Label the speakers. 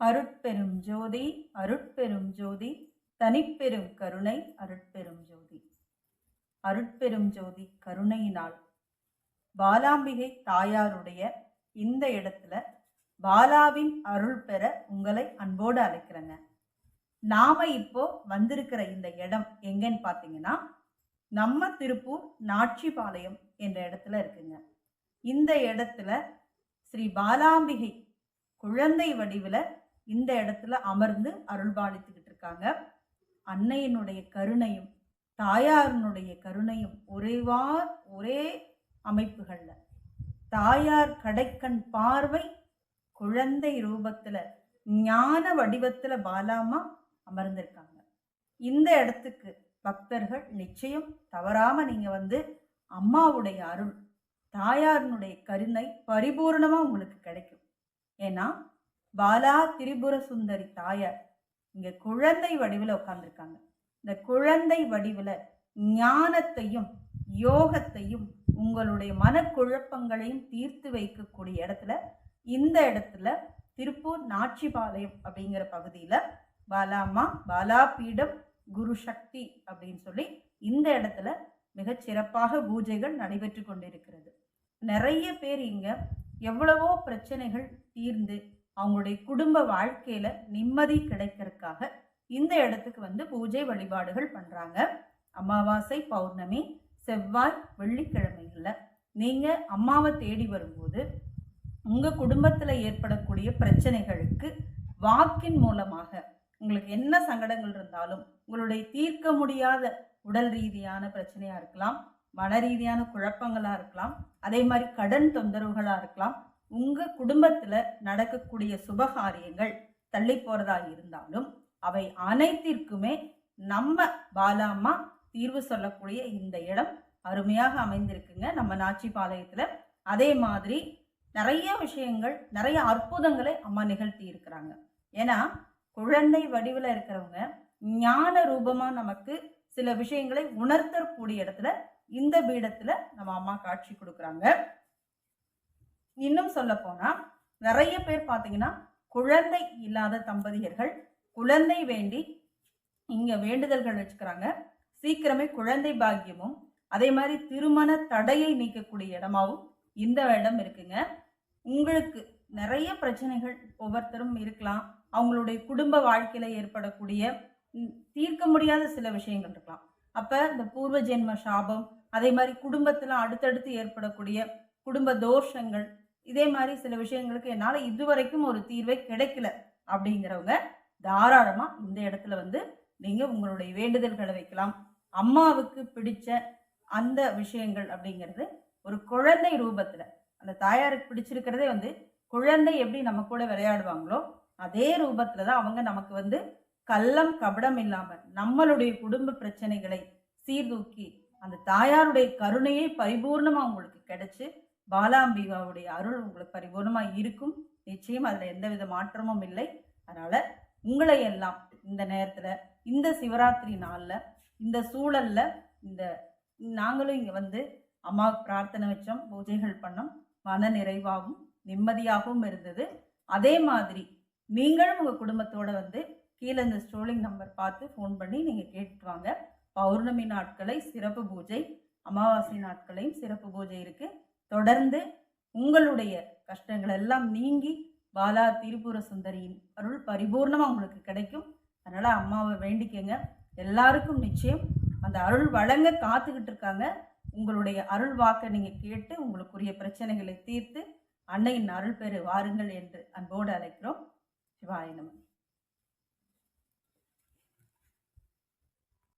Speaker 1: அருட்பெரும் ஜோதி அருட்பெரும் ஜோதி தனிப்பெரும் கருணை அருட்பெரும் ஜோதி. அருட்பெரும் ஜோதி கருணையினால் பாலாம்பிகை தாயாருடைய இந்த இடத்துல பாலாவின் அருள் பெற உங்களை அன்போடு அழைக்கிறேங்க. நாம இப்போ வந்திருக்கிற இந்த இடம் எங்கன்னு பார்த்தீங்கன்னா நம்ம திருப்பூர் நாட்சிபாளையம் என்ற இடத்துல இருக்குங்க. இந்த இடத்துல ஸ்ரீ பாலாம்பிகை குழந்தை வடிவில் இந்த இடத்துல அமர்ந்து அருள்பாலித்துக்கிட்டு இருக்காங்க. அன்னையினுடைய கருணையும் தாயாரினுடைய கருணையும் ஒரேவார் ஒரே அமைப்புகளில். தாயார் கடைக்கண் பார்வை குழந்தை ரூபத்துல ஞான வடிவத்துல பாலாமா அமர்ந்திருக்காங்க. இந்த இடத்துக்கு பக்தர்கள் நிச்சயம் தவறாம நீங்க வந்து அம்மாவுடைய அருள் தாயாரினுடைய கருணை பரிபூர்ணமா உங்களுக்கு கிடைக்கும். ஏன்னா பாலா திரிபுர சுந்தரி தாயார் இங்க குழந்தை வடிவில் உட்கார்ந்துருக்காங்க. இந்த குழந்தை வடிவில் ஞானத்தையும் யோகத்தையும் உங்களுடைய மனக்குழப்பங்களையும் தீர்த்து வைக்கக்கூடிய இடத்துல இந்த இடத்துல திருப்பூர் நாச்சிபாளையம் அப்படிங்கிற பகுதியில் பாலாம்மா பாலாபீடம் குரு சக்தி அப்படின்னு சொல்லி இந்த இடத்துல மிகச் சிறப்பாக பூஜைகள் நடைபெற்று கொண்டிருக்கிறது. நிறைய பேர் இங்கே எவ்வளவோ பிரச்சனைகள் தீர்ந்து அவங்களுடைய குடும்ப வாழ்க்கையில் நிம்மதி கிடைக்கிறதுக்காக இந்த இடத்துக்கு வந்து பூஜை வழிபாடுகள் பண்ணுறாங்க அமாவாசை பௌர்ணமி செவ்வாய் வெள்ளிக்கிழமைகளில். நீங்கள் அம்மாவை தேடி வரும்போது உங்கள் குடும்பத்தில் ஏற்படக்கூடிய பிரச்சனைகளுக்கு வாக்கின் மூலமாக உங்களுக்கு என்ன சங்கடங்கள் இருந்தாலும் உங்களுடைய தீர்க்க முடியாத உடல் ரீதியான பிரச்சனையாக இருக்கலாம் மன ரீதியான குழப்பங்களாக இருக்கலாம் அதே மாதிரி கடன் தொந்தரவுகளாக இருக்கலாம் உங்கள் குடும்பத்தில் நடக்கக்கூடிய சுபகாரியங்கள் தள்ளி போகிறதா இருந்தாலும் அவை அனைத்திற்குமே நம்ம பாலாமா தீர்வு சொல்லக்கூடிய இந்த இடம் அருமையாக அமைந்திருக்குங்க. நம்ம நாச்சிபாளையத்தில் அதே மாதிரி நிறைய விஷயங்கள் நிறைய அற்புதங்களை அம்மா நிகழ்த்தி இருக்கிறாங்க. ஏன்னா குழந்தை வடிவில் இருக்கிறவங்க ஞான ரூபமாக நமக்கு சில விஷயங்களை உணர்த்தக்கூடிய இடத்துல இந்த பீடத்தில் நம்ம அம்மா காட்சி கொடுக்குறாங்க. இன்னும் சொல்ல போனால் நிறைய பேர் பார்த்தீங்கன்னா குழந்தை இல்லாத தம்பதியர்கள் குழந்தை வேண்டி இங்கே வேண்டுதல்கள் வச்சுக்கிறாங்க. சீக்கிரமே குழந்தை பாக்கியமும் அதே மாதிரி திருமண தடையை நீக்கக்கூடிய இடமாவும் இந்த இடம் இருக்குங்க. உங்களுக்கு நிறைய பிரச்சனைகள் ஒவ்வொருத்தரும் இருக்கலாம். அவங்களுடைய குடும்ப வாழ்க்கையில் ஏற்படக்கூடிய தீர்க்க முடியாத சில விஷயங்கள் இருக்கலாம். அப்போ இந்த பூர்வ ஜென்ம சாபம் அதே மாதிரி குடும்பத்தில் அடுத்தடுத்து ஏற்படக்கூடிய குடும்ப தோஷங்கள் இதே மாதிரி சில விஷயங்களுக்கு என்னால் இதுவரைக்கும் ஒரு தீர்வை கிடைக்கல அப்படிங்கிறவங்க தாராளமாக இந்த இடத்துல வந்து நீங்கள் உங்களுடைய வேண்டுதல்களை வைக்கலாம். அம்மாவுக்கு பிடிச்ச அந்த விஷயங்கள் அப்படிங்கிறது ஒரு குழந்தை ரூபத்தில் அந்த தாயாருக்கு பிடிச்சிருக்கிறதே வந்து குழந்தை எப்படி நம்ம கூட விளையாடுவாங்களோ அதே ரூபத்துல தான் அவங்க நமக்கு வந்து கள்ளம் கபடம் இல்லாமல் நம்மளுடைய குடும்ப பிரச்சனைகளை சீர்தூக்கி அந்த தாயாருடைய கருணையை பரிபூர்ணமாக உங்களுக்கு கிடைச்சி பாலாம்பிகாவுடைய அருள் உங்களுக்கு பரிபூர்ணமாக இருக்கும். நிச்சயம் அதில் எந்தவித மாற்றமும் இல்லை. அதனால் உங்களை எல்லாம் இந்த நேரத்தில் இந்த சிவராத்திரி நாளில் இந்த சூழலில் இந்த நாங்களும் இங்கே வந்து அம்மாவுக்கு பிரார்த்தனை வச்சோம் பூஜைகள் பண்ணோம். மன நிறைவாகவும் நிம்மதியாகவும் இருந்தது. அதே மாதிரி நீங்களும் உங்கள் குடும்பத்தோடு வந்து கீழே இந்த ஸ்ட்ரோலிங் நம்பர் பார்த்து ஃபோன் பண்ணி நீங்கள் கேட்டுட்டு வாங்க. பௌர்ணமி நாட்களை சிறப்பு பூஜை அமாவாசை நாட்களையும் சிறப்பு பூஜை இருக்குது தொடர்ந்து உங்களுடைய கஷ்டங்கள் எல்லாம் நீங்கி பாலா திரிபுர சுந்தரியின் அருள் பரிபூர்ணமாக உங்களுக்கு கிடைக்கும். அதனால் அம்மாவை வேண்டிக்கங்க. எல்லாருக்கும் நிச்சயம் அந்த அருள் வழங்க காத்துக்கிட்டு இருக்காங்க. உங்களுடைய அருள் வாக்கை நீங்கள் கேட்டு உங்களுக்குரிய பிரச்சனைகளை தீர்த்து அன்னையின் அருள் பெறு வாருங்கள் என்று அன்போடு அழைக்கிறோம். சிவாய